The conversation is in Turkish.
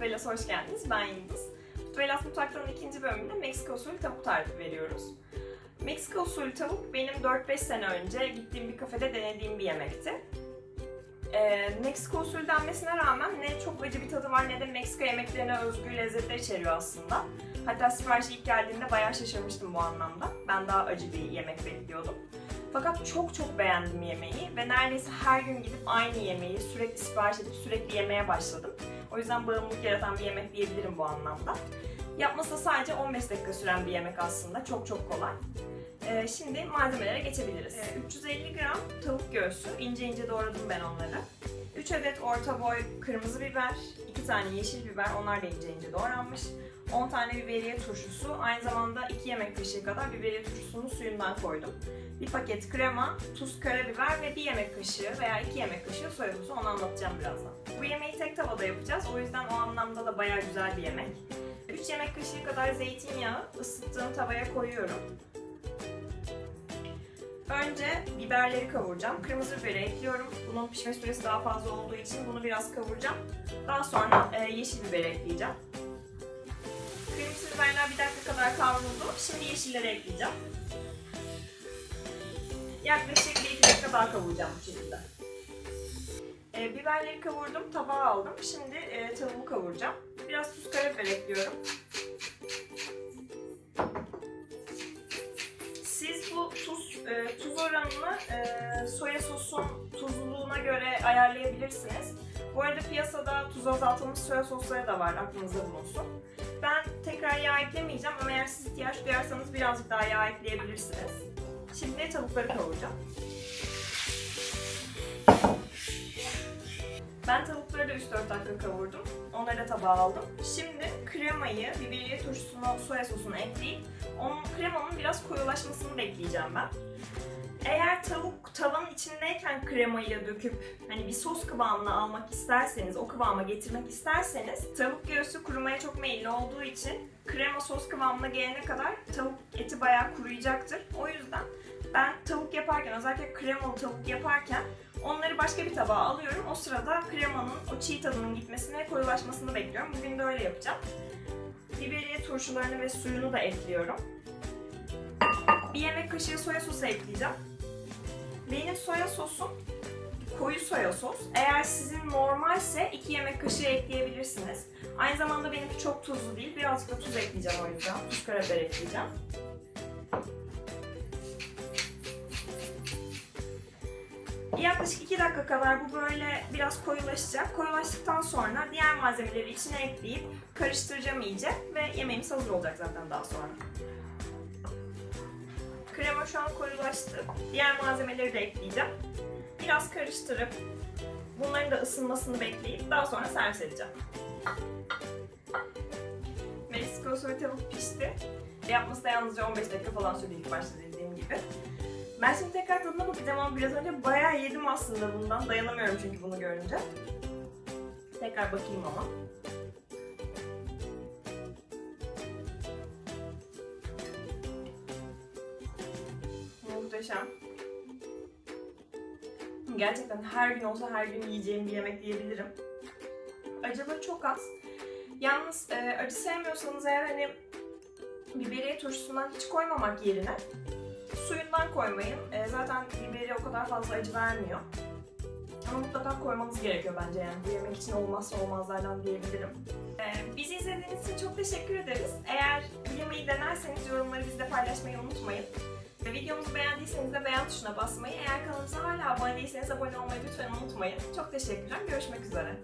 Mutfağı'la hoş geldiniz. Ben Yıldız. Mutfağı'la Mutfak'tan ikinci bölümünde Meksika usulü tavuk tarifi veriyoruz. Meksika usulü tavuk benim 4-5 sene önce gittiğim bir kafede denediğim bir yemekti. Ee, Meksika usulü denmesine rağmen ne çok acı bir tadı var ne de Meksika yemeklerine özgü lezzetler içeriyor aslında. Hatta sipariş ilk geldiğinde bayağı şaşırmıştım bu anlamda. Ben daha acı bir yemek bekliyordum. Fakat çok çok beğendim yemeği ve neredeyse her gün gidip aynı yemeği sürekli sipariş edip sürekli yemeye başladım. O yüzden bağımlılık yaratan bir yemek diyebilirim bu anlamda. Yapması sadece 15 dakika süren bir yemek aslında. Çok çok kolay. Ee, şimdi malzemelere geçebiliriz. Ee, 350 gram tavuk göğsü. ince ince doğradım ben onları. 3 adet orta boy kırmızı biber, 2 tane yeşil biber, onlar da ince ince doğranmış. 10 tane biberiye turşusu, aynı zamanda 2 yemek kaşığı kadar biberiye turşusunu suyundan koydum. Bir paket krema, tuz, karabiber ve bir yemek kaşığı veya 2 yemek kaşığı soya sosu onu anlatacağım birazdan. Bu yemeği tek tavada yapacağız, o yüzden o anlamda da bayağı güzel bir yemek. 3 yemek kaşığı kadar zeytinyağı ısıttığım tavaya koyuyorum. Önce biberleri kavuracağım. Kırmızı biberi ekliyorum. Bunun pişme süresi daha fazla olduğu için bunu biraz kavuracağım. Daha sonra e, yeşil biberi ekleyeceğim. Kırmızı biberler bir dakika kadar kavruldu. Şimdi yeşilleri ekleyeceğim. Yaklaşık 1-2 dakika daha kavuracağım bu şekilde. E, biberleri kavurdum, tabağa aldım. Şimdi e, tavuğu kavuracağım. Biraz tuz karabiber ekliyorum. Bu tuz e, tuz oranını e, soya sosun tuzluluğuna göre ayarlayabilirsiniz. Bu arada piyasada tuz azaltılmış soya sosları da var aklınızda bulunsun. Ben tekrar yağ eklemeyeceğim ama eğer siz ihtiyaç duyarsanız birazcık daha yağ ekleyebilirsiniz. Şimdi tavukları kavuracağım. Ben tavukları da 3-4 dakika kavurdum. Onları da tabağa aldım. Şimdi kremayı, biberiye turşusunu, soya sosunu ekleyip onun kremanın biraz koyulaşmasını bekleyeceğim ben. Eğer tavuk tavanın içindeyken kremayı döküp hani bir sos kıvamına almak isterseniz, o kıvama getirmek isterseniz tavuk göğsü kurumaya çok meyilli olduğu için krema sos kıvamına gelene kadar tavuk eti bayağı kuruyacaktır. O yüzden ben tavuk yaparken özellikle kremalı tavuk yaparken onları başka bir tabağa alıyorum. O sırada kremanın o çiğ tadının gitmesini ve koyulaşmasını bekliyorum. Bugün de öyle yapacağım. Biberiye turşularını ve suyunu da ekliyorum. Bir yemek kaşığı soya sosu ekleyeceğim. Benim soya sosum koyu soya sos. Eğer sizin normalse 2 yemek kaşığı ekleyebilirsiniz. Aynı zamanda benimki çok tuzlu değil. Birazcık da tuz ekleyeceğim o yüzden. Tuz karabiber ekleyeceğim. Yaklaşık 2 dakika kadar bu böyle biraz koyulaşacak. Koyulaştıktan sonra diğer malzemeleri içine ekleyip karıştıracağım iyice ve yemeğimiz hazır olacak zaten daha sonra. Krema şu an koyulaştı. Diğer malzemeleri de ekleyeceğim. Biraz karıştırıp bunların da ısınmasını bekleyip daha sonra servis edeceğim. Meksiko usulü tavuk pişti. Yapması da yalnızca 15 dakika falan sürdü ilk başta dediğim gibi. Ben şimdi tekrar tadına bakacağım ama biraz önce bayağı yedim aslında bundan. Dayanamıyorum çünkü bunu görünce. Tekrar bakayım ama. Muhteşem. Gerçekten her gün olsa her gün yiyeceğim bir yemek diyebilirim. Acılı çok az. Yalnız e, acı sevmiyorsanız eğer hani biberiye turşusundan hiç koymamak yerine suyundan koymayın. E, zaten biberi o kadar fazla acı vermiyor. Ama mutlaka koymanız gerekiyor bence yani. Bu yemek için olmazsa olmazlardan diyebilirim. E, bizi izlediğiniz için çok teşekkür ederiz. Eğer yemeği denerseniz yorumları bizle paylaşmayı unutmayın. Videomuzu beğendiyseniz de beğen tuşuna basmayı, eğer kanalımıza hala abone değilseniz abone olmayı lütfen unutmayın. Çok teşekkürler, görüşmek üzere.